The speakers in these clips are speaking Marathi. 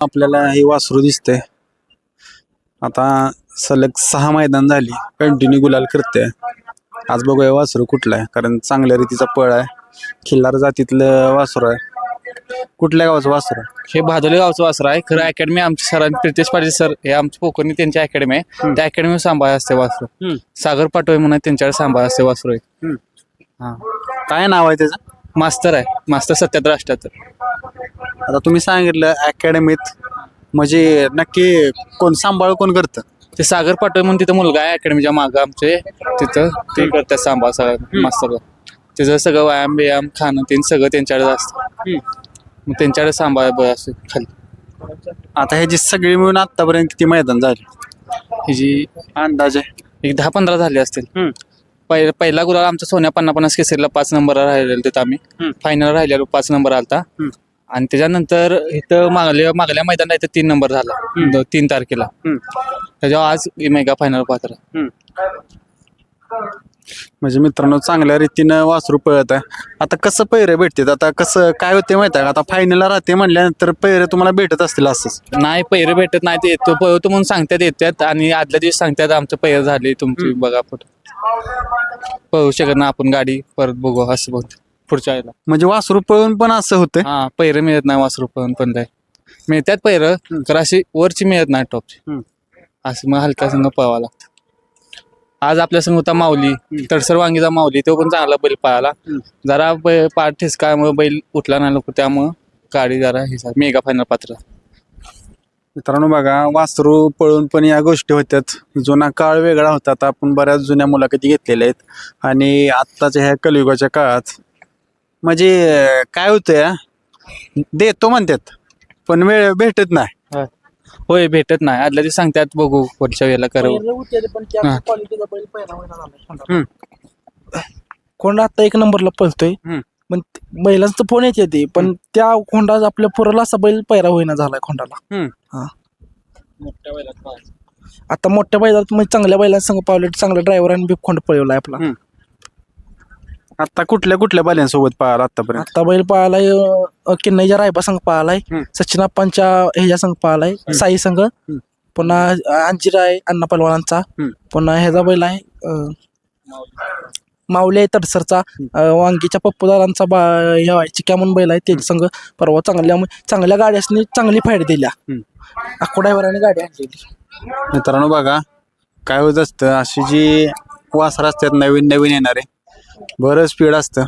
आपल्याला हे वासरू दिसतंय. आता सलग सहा मैदान झाली. कंटिन्यू गुलाल करते आज बघूया वासरू कुठलं आहे. कारण चांगल्या रीतीचा पळ आहे. खिल्लार जातीतलं वासरू आहे. कुठल्या गावाचं वासरू आहे? हे भादोली गावचं वासर आहे. खरं अकॅडमी आमच्या सरांनी प्रितेश पाटील सर हे आमच्या पोखरणी त्यांची अकॅडमी आहे. त्या अकॅडमी सांभाळ असते वासरू. सागर पाटोळे म्हणून त्यांच्याकडे सांभाळ असते वासरू आहे. हा. काय नाव आहे त्याचं? मास्तर आहे. मास्तर सत्याहत्तर अष्ट्याहत्तर. आता तुम्ही सांगितलं अकॅडमीत म्हणजे नक्की कोण सांभाळ कोण करतं? ते सागर पाटोळे म्हणून तिथं मुलगा आहे अकॅडमीच्या मागं आमचे. तिथं ते करतात सांभाळ सगळं मास्तर. त्याचं सगळं व्यायाम बियाम खाणं ते सगळं त्यांच्याकडे असतं. मग त्यांच्याकडे सांभाळ ब- असं खाली. आता ह्याची सगळी मिळून आतापर्यंत किती मैदान झाली? ही जी अंदाजे? एक दहा पंधरा झाले असतील. पहिला पहिला गुलाल आमचा सोन्या पन्ना पन्नास केसरीला पाच नंबर राहिलेलो तिथं आम्ही. हम्म. फायनल राहिलेलो पाच नंबर आलता. हम्म. आणि त्याच्यानंतर इथं मागल्या मागल्या मैदानात इथं तीन नंबर झाला. द- तीन तारखेला. हम्म. त्याच्यावर आज मेगा फायनल पात्र. म्हणजे मित्रांनो चांगल्या रीतीनं वासरू पळत आहे. आता कसं पैरे भेटतात? आता कसं काय होते माहिती आहे का? आता फायनलला राहते म्हणल्यानंतर पैरे तुम्हाला भेटत असतील असंच. नाही पैरे भेटत नाही ते येतो पळवतो म्हणून सांगतात येतात. आणि आदल्या दिवशी सांगतात आमचं पैर झाले तुमची बघा फोटो. पळवू शकत ना आपण गाडी परत बघू असं बघ पुढच्या वेळेला. म्हणजे वासरू पळून पण असं होतं हा पैरे मिळत नाही वासरू पण पण काय मिळतात पैर तर अशी वरची मिळत नाही टॉपची. असं मग हलका संघ पळावा लागतं. आज आपल्या संघ होता माऊली तडसर वांगीचा माऊली तो पण चांगला बैल पळाला. जरा पाठ ठिसकामुळे बैल उठला नाही लवकर त्यामुळं गाडी जरा हे. मेगा फायनल पात्र. मित्रांनो बघा वासरू पळून पण या गोष्टी होत्यात. जुना काळ वेगळा होता. आता आपण बऱ्याच जुन्या मुलाखती घेतलेल्या आहेत. आणि आत्ताच्या ह्या कलियुगाच्या काळात म्हणजे काय होतं या देतो म्हणतात पण वेळ भेटत नाही. होय भेटत नाही. आदल्या दिवशी सांगतात बघू पुढच्या वेळेला करू. हा. हम्म. कोंडा आता एक नंबरला पळतोय? हम्म. पण ते- बैलांचं फोन येते ते पण त्या खोंडा आपल्या पुराला असा बैल पैरा होईना झालाय खोंडाला. हम्म. हा. आता मोठ्या बैलात म्हणजे चांगल्या बैलांसंग पावले चांगल्या ड्रायव्हरांनी बी खोंड पळवलाय आपला. हम्म. आता कुठल्या कुठल्या बाल्यांसोबत पाहिला आतापर्यंत? आता बैल पळालाय अं, किन्नईच्या रायबा संघ पळालाय हम्म. सचिन अप्पांच्या ह्याच्या संघ पळालाय साई संघ पुन्हा अंजिरा आहे अण्णा पलवानांचा. हम्म. पुन्हा ह्याचा बैल आहे अं, माऊली. आहे तडसरचा. वांगीच्या पप्पूदारांचा बा हे आहे चिक्या म्हणून बैल आहे त्यांच्या संघ परवा चांगल्या चांगल्या गाड्यासनी चांगली फाईट दिल्या. अक्को ड्रायव्हरांनी गाडी आणलेली. मित्रांनो बघा काय होत असतं अशी जी वासर असतात नवीन नवीन येणारे बरं स्पीड असतं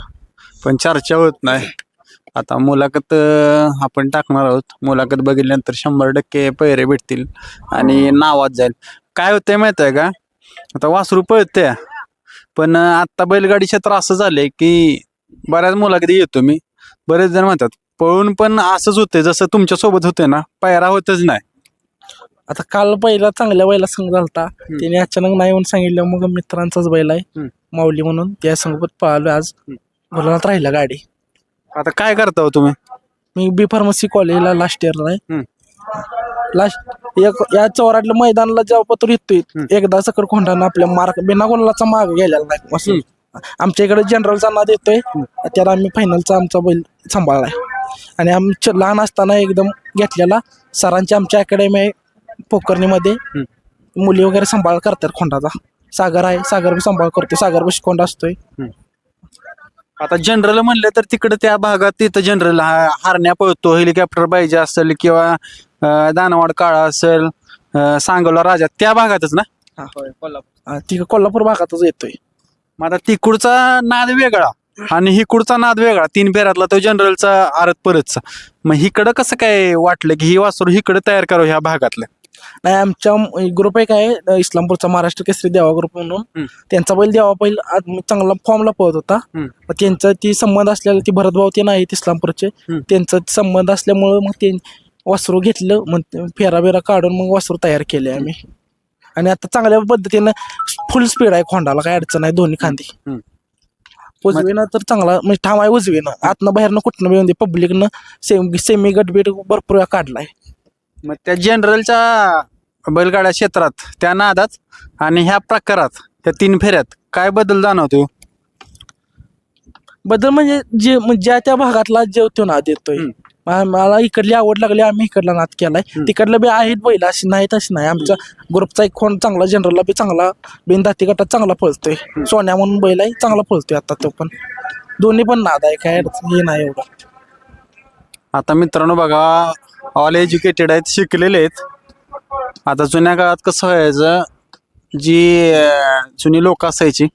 पण चर्चा होत नाही. आता मुलाखत अं, आपण टाकणार आहोत. मुलाखत बघितल्यानंतर शंभर टक्के पैरे भेटतील आणि नावात जाईल. काय होतंय माहीत आहे का? आता वासरू पळते पण अं, आता बैलगाडी क्षेत्र असं झालंय की बऱ्याच मुलाखती येतो मी. बरेच जण म्हणतात पळून पण असंच होतंय जसं तुमच्यासोबत होतंय ना पायरा होतच नाही. आता काल पहिला चांगल्या बैला संघ झालता. त्याने अचानक नाही म्हणून सांगितलं मग मित्रांचाच बैल आहे. माऊली म्हणून त्या संघ पळालो आज. बोलवण्यात राहिला गाडी. आता काय करता हो तुम्ही? मी बी फार्मसी कॉलेजला लास्ट इयरला आहे. लास्ट एक या चौराटल्या मैदानाला जेव्हा पत्र येतोय एकदा सकड खोंडानं आपल्या मार्क बिना गोलाचा माग गेलेला नाही असं आमच्या इकडे जनरलचा नाद येतोय त्याला आम्ही फायनलचा आमचा बैल सांभाळलाय. आणि आमच्या लहान असताना एकदम घेतलेला सरांची आमच्या अकॅडमी आहे पोकर्णीमध्ये मुली वगैरे सांभाळ करतात खोंडाचा. सागर आहे सागर बी सांभाळ करतो सागर बशी खोंड असतोय. आता जनरल म्हणलं तर तिकडे त्या भागात तिथं जनरल हारण्या पळतो. हेलिकॉप्टर पाहिजे असेल किंवा अं, दानवाड काळा असेल अं, सांगोला राजा त्या भागातच ना? हा, ती कोल्हापूर. भागातच येतोय. मग आता तिकडचा नाद वेगळा आणि हिकडचा नाद वेगळा. तीन फेऱ्यातला तो जनरलचा आरत परतचा. मग हिकडं कसं काय वाटलं की ही वासरू हिकडं तयार करावं ह्या भागातलं? नाही आमच्या ग्रुप एक आहे इस्लामपूरचा महाराष्ट्र केसरी देवा ग्रुप. म्हणून. त्यांचा बैल देवा बैल आज चांगला फॉर्मला पळत होता. त्यांचा ती संबंध असलेला ती भरतभाव ते नाहीत इस्लामपूरचे. त्यांचा संबंध असल्यामुळं मग ते वासरू घेतलं मग फेरा बिरा काढून मग वासरू तयार केले आम्ही. आणि आता चांगल्या पद्धतीनं फुल स्पीड आहे खोंडाला काय अडचण आहे दोन्ही खांदी. उजवीनं तर चांगला म्हणजे ठाम आहे उजवीनं. आतनं बाहेरनं कुठनं येऊन पब्लिकनं सेमी सेमी गटबीट भरपूर वेळा काढलाय. मग त्या जनरलच्या बैलगाड्या क्षेत्रात त्या नादात आणि ह्या प्रकारात त्या तीन फेऱ्यात काय बदल जाणवतो बदल म्हणजे जे म्हणजे ज्या त्या भागातला जेव तो नाद येतोय. हम्म. मा- मला इकडली आवड लागली आम्ही इकडला नाद केलाय. तिकडलं बी आहेत बैल अशी नाहीत अशी नाही. आमच्या ग्रुपचा एक कोण चांगला जनरलला बी चांगला बिन दाती गटात चांगला पळतोय. सोन्या म्हणून बैल आहे चांगला पळतोय आता तो पण. दोन्ही पण नाद आहे काय अडचण हे नाही एवढं. आता मित्रांनो बघा ऑल एज्युकेटेड आहेत शिकलेले आहेत. आता जुन्या काळात कसं व्हायचं जी जुनी लोक असायची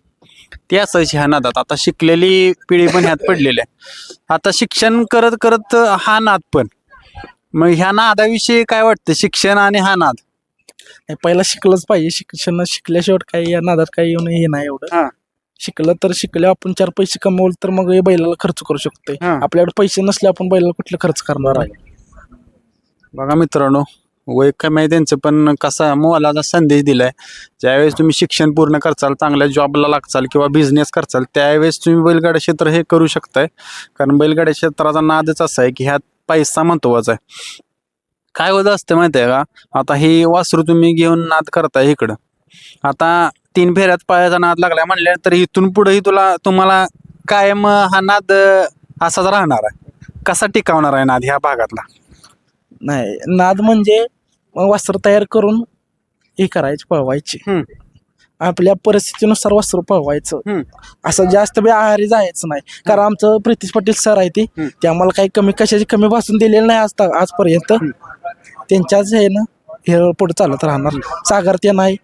ती असायची ह्या नादात. आता शिकलेली पिढी पण ह्यात पडलेली आहे. आता शिक्षण करत करत हा नाद पण. मग ह्या नादाविषयी काय वाटतं? शिक्षण आणि हा नाद. नाही, पहिला शिकलंच पाहिजे. शिक्षण शिकल्याशिवाय काही या नादात काही येऊन हे नाही एवढं. शिकलं तर शिकल्या आपण चार पैसे कमवले तर मग बैलाला खर्च करू शकतोय. आपल्याकडे पैसे नसले आपण बैलाला कुठले खर्च करणार आहे? बघा मित्रांनो वय कमी आहे त्यांचं पण कसा मोलाचा संदेश दिलाय. ज्यावेळेस तुम्ही शिक्षण पूर्ण करचाल चांगल्या जॉबला लागचाल किंवा बिझनेस करचाल त्यावेळेस तुम्ही बैलगाडा क्षेत्र हे करू शकताय. कारण बैलगाड्या क्षेत्राचा नादच असा आहे की ह्यात पैसा महत्त्वाचा आहे. काय होत असतं माहिती आहे का? आता हे वासरू तुम्ही घेऊन नाद करताय इकडं. आता तीन फेऱ्यात पायाचा नाद लागलाय म्हणल्यानंतर इथून पुढेही तुला तुम्हाला कायम हा नाद असाच राहणार आहे. कसा टिकावणार आहे नाद ह्या भागातला? नाही नाद म्हणजे मग वस्त्र तयार करून हे करायचे पळवायचे. आपल्या परिस्थितीनुसार वस्त्र पळवायचं. असं जास्त बी आहारी जायचं नाही. कारण आमचं प्रितीश पाटील सर आहे. ते. आम्हाला काही कमी कशाची कमी भासून दिलेलं नाही आज आजपर्यंत. त्यांच्याच हे ना हे पुढे चालत राहणार. सागर ते नाही.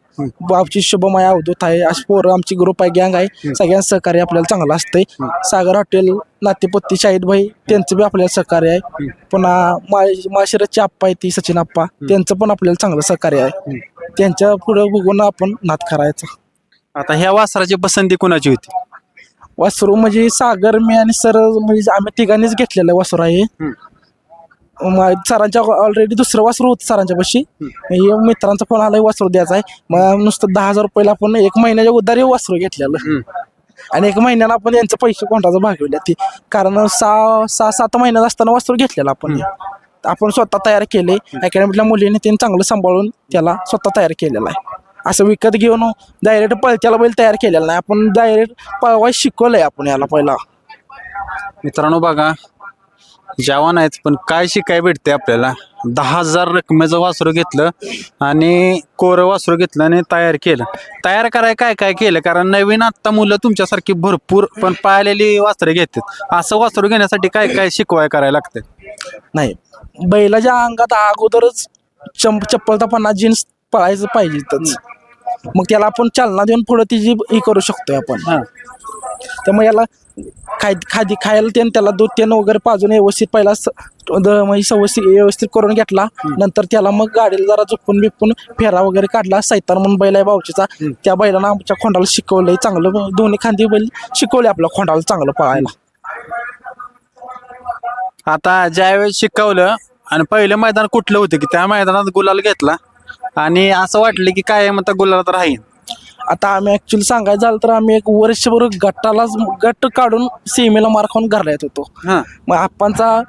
बापची शुभमाया अवधूत आहे. अशी पोरं आमची ग्रुप आहे गँग आहे. सगळ्यांचं सहकार्य आपल्याला चांगलं असतंय. सागर हॉटेल नातेपत्ती शाहिद भाई त्यांचं बी आपल्याला सहकार्य आहे. पुन्हा माळशिरसचे आप्पा आहे ती सचिन आप्पा. त्यांचं पण आपल्याला चांगलं सहकार्य आहे. त्यांच्या पुढे बघून आपण नाद करायचा. आता ह्या वासराची पसंती कोणाची होती? वासरू म्हणजे सागर मी आणि सर म्हणजे आम्ही तिघांनीच घेतलेलं वासरू आहे. मा- सरांच्या ऑलरेडी दुसरं वासरू होतं सरांच्या पाशी. हे मित्रांचा फोन आलाय वासरू द्यायचा आहे. मग नुसतं दहा हजार रुपयाला आपण एक महिन्याच्या उधारी वासरू घेतलेलं. आणि एक महिन्याला आपण यांचं पैसे कोणताचं भागवले ते कारण सहा सहा सात महिन्यात असताना वासरू घेतलेलं आपण. आपण स्वतः तयार केले. अकॅडमीतल्या मुलीने त्यांनी चांगलं सांभाळून त्याला स्वतः तयार केलेलं आहे. असं विकत घेऊन डायरेक्ट पळत्याला बैल तयार केलेला नाही. आपण डायरेक्ट पळवाय शिकवलंय आपण याला पहिला. मित्रांनो बघा जवान आहेत पण काय शिकाय भेटते आपल्याला? दहा हजार रकमेचं वासरू घेतलं आणि कोरं वासरू घेतलं आणि तयार केलं. तयार कराय काय काय केलं? कारण नवीन आत्ता मुलं तुमच्यासारखी भरपूर पण पाळलेली वासरे घेतात. असं वासरू घेण्यासाठी काय काय शिकवाय करायला लागते नाही. बैलाच्या अंगात अगोदरच चंप चप्पलतापणा जीन्स पळायचं पाहिजे मग त्याला आपण चालना देऊन पुढे तिची हे करू शकतोय आपण. त्यामुळे याला खाय खादी खायला त्यानं त्याला दूध त्यानं वगैरे पाजून व्यवस्थित पहिला स- द- म्हणजे व्यवस्थित व्यवस्थित करून घेतला. नंतर त्याला मग गाडीला जरा झुपून बिपून फेरा वगैरे काढला. सैतान म्हणून बैल आहे भाऊचीचा त्या बैलानं आमच्या खोंडाला शिकवलंय. चांगलं दोन्ही खांदी बैल शिकवले आपल्या खोंडाला चांगलं पळायला. आता ज्यावेळेस शिकवलं आणि पहिलं मैदान कुठलं होतं की त्या मैदानात गुलाल घेतला? आणि असं वाटलं की काय म्हणता गुलालात राहील आता आम्ही ऍक्च्युली सांगायचं झालं तर आम्ही एक वर्षभर गटालाच गट काढून सीमेला मार खाऊन घरला येत होतो. हां. मग आप्पांचा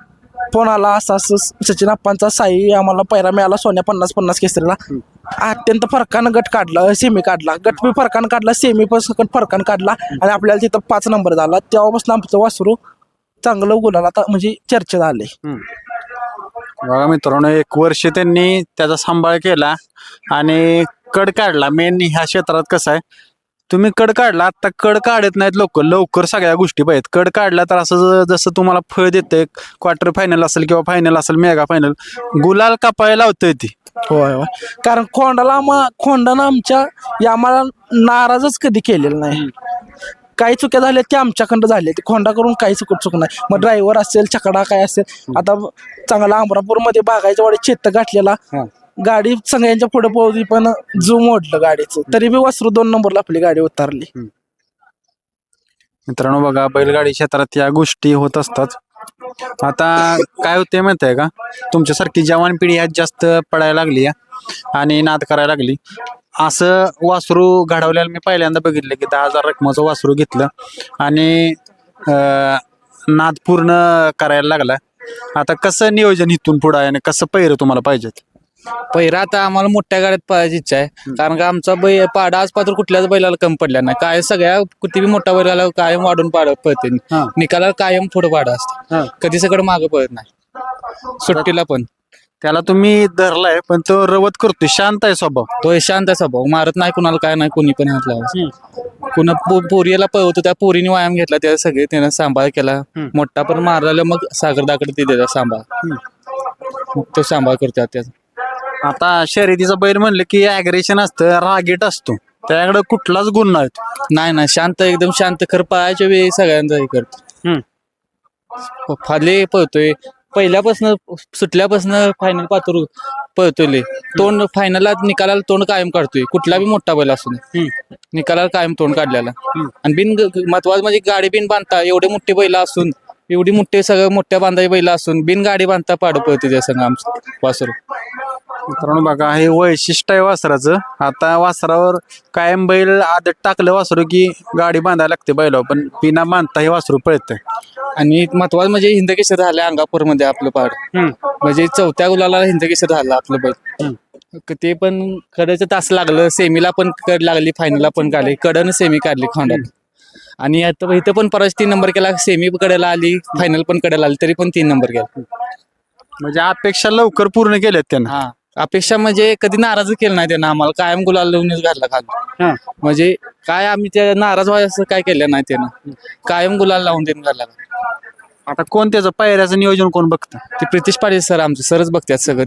फोन आला असं असं सचिन आप्पांचा साई आम्हाला पैरा मिळाला सोन्या पन्नास पन्नास केसरीला. अत्यंत फरकानं गट काढला सेमी काढला. गट बी फरकानं काढला सेमी पण सकट फरकानं काढला आणि आपल्याला तिथं पाच नंबर झाला. तेव्हापासून आमचं वासरू चांगलं गुलाल आता म्हणजे चर्चेत आले. बघा मित्रांनो एक वर्ष त्यांनी त्याचा सांभाळ केला आणि कड काढला. मेन ह्या क्षेत्रात कसं आहे तुम्ही कड काढला आता कड काढत नाहीत लोक. लवकर सगळ्या गोष्टी पाहिजेत. कड काढला तर असं जसं तुम्हाला फळ देते क्वार्टर फायनल असेल किंवा फायनल असेल मेगा फायनल गुलाल कापायला लावतंय ती. होय होय. कारण खोंडाला आम्हा खोंडानं आमच्या या आम्हाला नाराजच कधी केलेलं नाही. काही चुक्या झाल्या त्या आमच्याकडं झाल्या ते खोंडा करून काही चुक चुक नाही. मग ड्रायव्हर असेल छकडा काय असेल आता चांगला अमरापूरमध्ये बागायच्या वाडी चेत्त गाठलेला गाडी सगळ्यांच्या पुढे पोहोचली पण जू मोडलं गाडीचं. तरी बी वासरू दोन नंबरला आपली गाडी उतारली. मित्रांनो बघा बैलगाडी क्षेत्रात या गोष्टी होत असतात. आता काय होते माहिती आहे का? तुमच्यासारखी जवान पिढी ह्यात जास्त पडायला लागली आणि नाद करायला लागली. असं वासरू घडवल्याला मी पहिल्यांदा बघितलं की दहा हजार रकमाचं वासरू घेतलं. आणि अं, नाद पूर्ण करायला लागला. आता कसं नियोजन इथून पुढं आहे आणि कसं पहिरं तुम्हाला पाहिजेत? पहिला आता आम्हाला मोठ्या गाड्यात पळायची इच्छा आहे. कारण का आमचा बै पाडा आज पात्र कुठल्याच बैलाला कमी पडल्या नाही. काय सगळ्या किती मोठा बैलाला कायम वाढून पाड पळते. हा. निकालाला कायम पुढे पाडा असतं. कधी सगळं मागं पळत नाही. सुट्टीला पण. त्याला तुम्ही धरलाय पण तो रवत करतोय. शांत आहे स्वभाव. तो शांत आहे स्वभाव. मारत नाही कुणाला काय नाही कोणी पण हात लावा कुणा पो- पोरीला पळवतो त्या पोरीने व्यायाम घेतला त्या सगळे त्यानं सांभाळ केला. मोठा पण मारला मग सागरदाकडे ते देतात सांभाळ. मग तो सांभाळ करतो त्याचा आता शर्यतीचा बैल म्हणलं की अग्रेशन असतं रागीट असतो. त्याकडे कुठलाच गुण नाही. नाही नाही शांत एकदम शांत खरं पळायच्या वेळी सगळ्यांचा हे करतो. फाले पळतोय पहिल्यापासून सुटल्यापासून फायनल पात्र पळतोय. तोंड फायनलला निकालाला तोंड कायम काढतोय. कुठला बी मोठा बैल असू दे. निकालाला कायम तोंड काढलेला. आणि बिन महत्वाचं म्हणजे गाडी बिन बांधता एवढे मोठे बैल असून एवढी मोठे सगळं मोठ्या बांधाई बैल असून बिन गाडी बांधता पाड पळते त्या संघ आमचं वासरू. मित्रांनो बघा हे वैशिष्ट्य आहे वासराचं. आता वासरावर कायम बैल आदत टाकलं वासरू की गाडी बांधायला लागते बैलावर पण बिना बांधता हे वासरू पळतंय. आणि महत्वाचं म्हणजे हिंदकेसर झालं अंगापूरमध्ये आपलं पाड. म्हणजे चौथ्या गुलाला हिंदकेसर झालं आपलं बैल. क- ते पण कडेचं तास लागलं सेमीला पण कड लागली फायनलला पण काढली कडनं सेमी काढली खोंडात. आणि आता इथं पण परत तीन नंबर केला सेमी कडेला आली फायनल पण कडेला आली तरी पण तीन नंबर केला. म्हणजे अपेक्षा लवकर पूर्ण केल्यात त्यानं. हा. अपेक्षा म्हणजे कधी नाराज केलं नाही त्यानं आम्हाला. कायम गुलाल लावूनच घातला खाली. म्हणजे काय आम्ही त्या नाराज व्हाय असं काय केलं नाही त्यानं. कायम गुलाल लावून देऊन घातला. आता कोण त्याचं पायऱ्याचं नियोजन कोण बघतं? ते प्रितिश पाटील सर आमचे सरच बघतात सगळं.